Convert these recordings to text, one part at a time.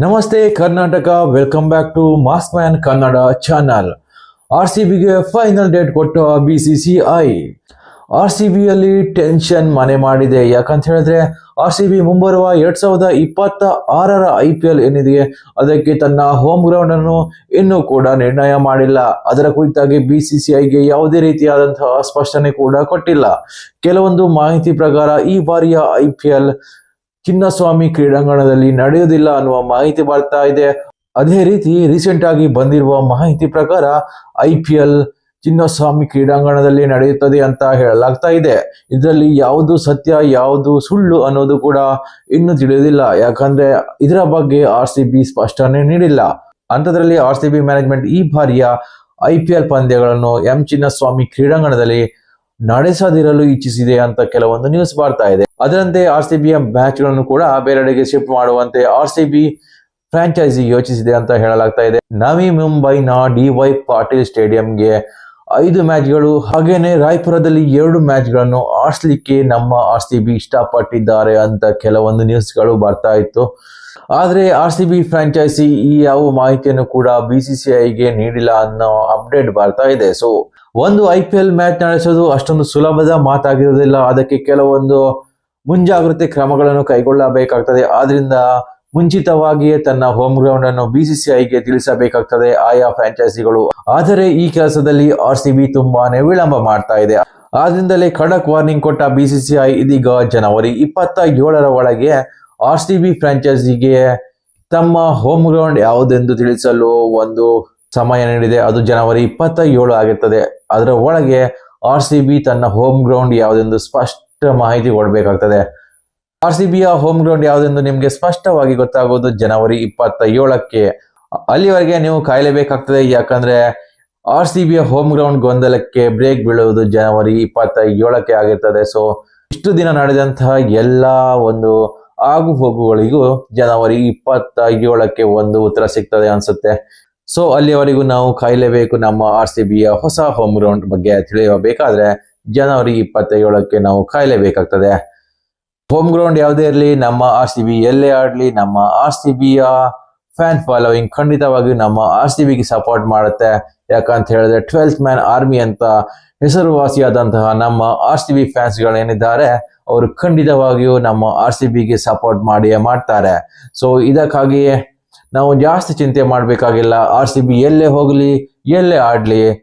ನಮಸ್ತೆ Karnataka welcome back to mass man Kannada channel R C ಬಿಗೆ final date ಕೊಟ್ಟು B C C I R C ಬಿಯಲ್ಲಿ tension ಮನೆ ಮಾಡಿದೆ. ಯಾಕಂತ ಹೇಳಿದ್ರೆ ಆರ್ ಸಿ ಬಿ ಮುಂಬರುವ ಎರಡ್ ಸಾವಿರದ ಇಪ್ಪತ್ತ ಆರರ ಐ ಪಿ ಎಲ್ ಏನಿದೆ, ಅದಕ್ಕೆ ತನ್ನ ಹೋಮ್ ಗ್ರೌಂಡ್ ಅನ್ನು ಇನ್ನೂ ಕೂಡ ನಿರ್ಣಯ ಮಾಡಿಲ್ಲ. ಅದರ ಕುರಿತಾಗಿ ಬಿ ಸಿ ಸಿ ಐಗೆ ಯಾವುದೇ ರೀತಿಯಾದಂತಹ ಸ್ಪಷ್ಟನೆ ಕೂಡ ಕೊಟ್ಟಿಲ್ಲ. ಕೆಲವೊಂದು ಮಾಹಿತಿ ಪ್ರಕಾರ, ಈ ಬಾರಿಯ ಐ ಪಿ ಎಲ್ ಚಿನ್ನಸ್ವಾಮಿ ಕ್ರೀಡಾಂಗಣದಲ್ಲಿ ನಡೆಯುವುದಿಲ್ಲ ಅನ್ನುವ ಮಾಹಿತಿ ಬರ್ತಾ ಇದೆ. ಅದೇ ರೀತಿ ರೀಸೆಂಟ್ ಆಗಿ ಬಂದಿರುವ ಮಾಹಿತಿ ಪ್ರಕಾರ ಐ ಪಿ ಎಲ್ ಚಿನ್ನಸ್ವಾಮಿ ಕ್ರೀಡಾಂಗಣದಲ್ಲಿ ನಡೆಯುತ್ತದೆ ಅಂತ ಹೇಳಲಾಗ್ತಾ ಇದೆ. ಇದರಲ್ಲಿ ಯಾವುದು ಸತ್ಯ, ಯಾವುದು ಸುಳ್ಳು ಅನ್ನೋದು ಕೂಡ ಇನ್ನೂ ತಿಳಿಯುವುದಿಲ್ಲ ಯಾಕಂದ್ರೆ ಇದರ ಬಗ್ಗೆ ಆರ್ ಸಿ ಬಿ ಸ್ಪಷ್ಟನೆ ನೀಡಿಲ್ಲ. ಅಂಥದ್ರಲ್ಲಿ ಆರ್ ಸಿ ಬಿ ಮ್ಯಾನೇಜ್ಮೆಂಟ್ ಈ ಬಾರಿಯ ಐ ಪಿ ಎಲ್ ಪಂದ್ಯಗಳನ್ನು ಎಂ ಚಿನ್ನಸ್ವಾಮಿ ಕ್ರೀಡಾಂಗಣದಲ್ಲಿ ನಡೆಸದಿರಲು ಇಚ್ಛಿಸಿದೆ ಅಂತ ಕೆಲವೊಂದು ನ್ಯೂಸ್ ಬರ್ತಾ ಇದೆ. ಅದರಂತೆ ಆರ್ ಸಿ ಬಿಯ ಮ್ಯಾಚ್ಗಳನ್ನು ಕೂಡ ಬೇರೆಡೆಗೆ ಶಿಫ್ಟ್ ಮಾಡುವಂತೆ ಆರ್ ಸಿ ಬಿ ಫ್ರಾಂಚೈಸಿ ಯೋಚಿಸಿದೆ ಅಂತ ಹೇಳಲಾಗ್ತಾ ಇದೆ. ನವಿ ಮುಂಬೈನ ಡಿ ವೈ ಪಾಟೀಲ್ ಸ್ಟೇಡಿಯಂಗೆ ಐದು ಮ್ಯಾಚ್ಗಳು, ಹಾಗೇನೆ ರಾಯ್ಪುರದಲ್ಲಿ ಎರಡು ಮ್ಯಾಚ್ಗಳನ್ನು ಆಡಿಸ್ಲಿಕ್ಕೆ ನಮ್ಮ ಆರ್ ಸಿ ಬಿ ಇಷ್ಟಪಟ್ಟಿದ್ದಾರೆ ಅಂತ ಕೆಲವೊಂದು ನ್ಯೂಸ್ಗಳು ಬರ್ತಾ ಇತ್ತು. ಆದ್ರೆ ಆರ್ ಸಿ ಬಿ ಫ್ರಾಂಚೈಸಿ ಈ ಯಾವ ಮಾಹಿತಿಯನ್ನು ಕೂಡ ಬಿ ಸಿ ಸಿ ಐಗೆ ನೀಡಿಲ್ಲ ಅನ್ನೋ ಅಪ್ಡೇಟ್ ಬರ್ತಾ ಇದೆ. ಸೊ ಒಂದು ಐ ಪಿ ಎಲ್ ಮ್ಯಾಚ್ ನಡೆಸೋದು ಅಷ್ಟೊಂದು ಸುಲಭದ ಮಾತಾಗಿರೋದಿಲ್ಲ. ಅದಕ್ಕೆ ಕೆಲವೊಂದು ಮುಂಜಾಗ್ರತೆ ಕ್ರಮಗಳನ್ನು ಕೈಗೊಳ್ಳಬೇಕಾಗ್ತದೆ. ಆದ್ರಿಂದ ಮುಂಚಿತವಾಗಿಯೇ ತನ್ನ ಹೋಮ್ ಗ್ರೌಂಡ್ ಅನ್ನು ಬಿಸಿಸಿಐಗೆ ತಿಳಿಸಬೇಕಾಗ್ತದೆ ಆಯಾ ಫ್ರಾಂಚೈಸಿಗಳು ಆದರೆ ಈ ಕೆಲಸದಲ್ಲಿ ಆರ್ ಸಿಬಿ ತುಂಬಾನೇ ವಿಳಂಬ ಮಾಡ್ತಾ ಇದೆ. ಆದ್ರಿಂದಲೇ ಖಡಕ್ ವಾರ್ನಿಂಗ್ ಕೊಟ್ಟ ಬಿಸಿಸಿಐ ಇದೀಗ ಜನವರಿ ಇಪ್ಪತ್ತ ಏಳರ ಒಳಗೆ ಆರ್ ಸಿ ಬಿ ಫ್ರಾಂಚೈಸಿಗೆ ತಮ್ಮ ಹೋಮ್ ಗ್ರೌಂಡ್ ಯಾವುದೆಂದು ತಿಳಿಸಲು ಒಂದು ಸಮಯ ನೀಡಿದೆ. ಅದು ಜನವರಿ ಇಪ್ಪತ್ತ ಏಳು ಆಗಿರ್ತದೆ. ಅದರ ಒಳಗೆ ಆರ್ ಸಿಬಿ ತನ್ನ ಹೋಮ್ ಗ್ರೌಂಡ್ ಯಾವುದೆಂದು ಸ್ಪಷ್ಟ ಮಾಹಿತಿ ಕೊಡಬೇಕಾಗ್ತದೆ. ಆರ್ ಸಿ ಬಿಯ ಹೋಮ್ ಗ್ರೌಂಡ್ ಯಾವುದೆಂದು ನಿಮಗೆ ಸ್ಪಷ್ಟವಾಗಿ ಗೊತ್ತಾಗುವುದು ಜನವರಿ ಇಪ್ಪತ್ತ ಏಳಕ್ಕೆ ಅಲ್ಲಿವರೆಗೆ ನೀವು ಕಾಯಲೇಬೇಕಾಗ್ತದೆ, ಯಾಕಂದ್ರೆ ಆರ್ ಸಿ ಬಿಯ ಹೋಮ್ ಗ್ರೌಂಡ್ ಗೊಂದಲಕ್ಕೆ ಬ್ರೇಕ್ ಬೀಳುವುದು ಜನವರಿ ಇಪ್ಪತ್ತ ಏಳಕ್ಕೆ ಆಗಿರ್ತದೆ. ಸೊ, ಇಷ್ಟು ದಿನ ನಡೆದಂತಹ ಎಲ್ಲ ಒಂದು ಆಗು ಹೋಗುಗಳಿಗೂ ಜನವರಿ ಇಪ್ಪತ್ತ ಏಳಕ್ಕೆ ಒಂದು ಉತ್ತರ ಸಿಗ್ತದೆ ಅನ್ಸುತ್ತೆ. ಸೊ, ಅಲ್ಲಿವರೆಗೂ ನಾವು ಕಾಯಲೇಬೇಕು ನಮ್ಮ ಆರ್ ಸಿ ಬಿಯ ಹೊಸ ಹೋಮ್ ಗ್ರೌಂಡ್ ಬಗ್ಗೆ ತಿಳಿಯಬೇಕಾದ್ರೆ ಜನವರಿ ಇಪ್ಪತ್ತ ಏಳಕ್ಕೆ ನಾವು ಕಾಯಲೇಬೇಕಾಗ್ತದೆ. ಹೋಮ್ ಗ್ರೌಂಡ್ ಯಾವುದೇ ಇರಲಿ, ನಮ್ಮ ಆರ್ ಸಿ ಬಿ ಎಲ್ಲೇ ಆಡ್ಲಿ, ನಮ್ಮ ಆರ್ ಸಿ ಬಿಯ ಫ್ಯಾನ್ ಫಾಲೋವಿಂಗ್ ಖಂಡಿತವಾಗಿಯೂ ನಮ್ಮ ಆರ್ ಸಿ ಬಿಗೆ ಸಪೋರ್ಟ್ ಮಾಡುತ್ತೆ. ಯಾಕಂತ ಹೇಳಿದ್ರೆ ಟ್ವೆಲ್ತ್ ಮ್ಯಾನ್ ಆರ್ಮಿ ಅಂತ ಹೆಸರುವಾಸಿಯಾದಂತಹ ನಮ್ಮ ಆರ್ ಸಿ ಬಿ ಫ್ಯಾನ್ಸ್ಗಳೇನಿದ್ದಾರೆ ಅವರು ಖಂಡಿತವಾಗಿಯೂ ನಮ್ಮ ಆರ್ ಸಿ ಬಿಗೆ ಸಪೋರ್ಟ್ ಮಾಡಿಯೇ ಮಾಡ್ತಾರೆ. ಸೊ ಇದಕ್ಕಾಗಿಯೇ ನಾವು ಜಾಸ್ತಿ ಚಿಂತೆ ಮಾಡಬೇಕಾಗಿಲ್ಲ. ಆರ್ ಸಿ ಬಿ ಎಲ್ಲೇ ಹೋಗಲಿ, ಎಲ್ಲೇ ಆಡ್ಲಿ.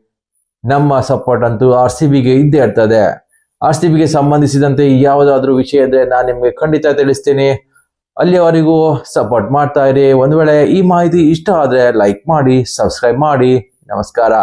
ನಮ್ಮ ಸಪೋರ್ಟ್ ಅಂತೂ ಆರ್ ಸಿ ಬಿಗೆ ಇದ್ದೇ ಇರ್ತದೆ. ಆರ್ ಸಿ ಬಿಗೆ ಸಂಬಂಧಿಸಿದಂತೆ ಯಾವುದಾದ್ರೂ ವಿಷಯ ಇದ್ರೆ ನಾನು ನಿಮಗೆ ಖಂಡಿತ ತಿಳಿಸ್ತೀನಿ. ಅಲ್ಲಿಯವರೆಗೂ ಸಪೋರ್ಟ್ ಮಾಡ್ತಾ ಇರಿ. ಒಂದು ವೇಳೆ ಈ ಮಾಹಿತಿ ಇಷ್ಟ ಆದರೆ ಲೈಕ್ ಮಾಡಿ ಸಬ್ಸ್ಕ್ರೈಬ್ ಮಾಡಿ. ನಮಸ್ಕಾರ.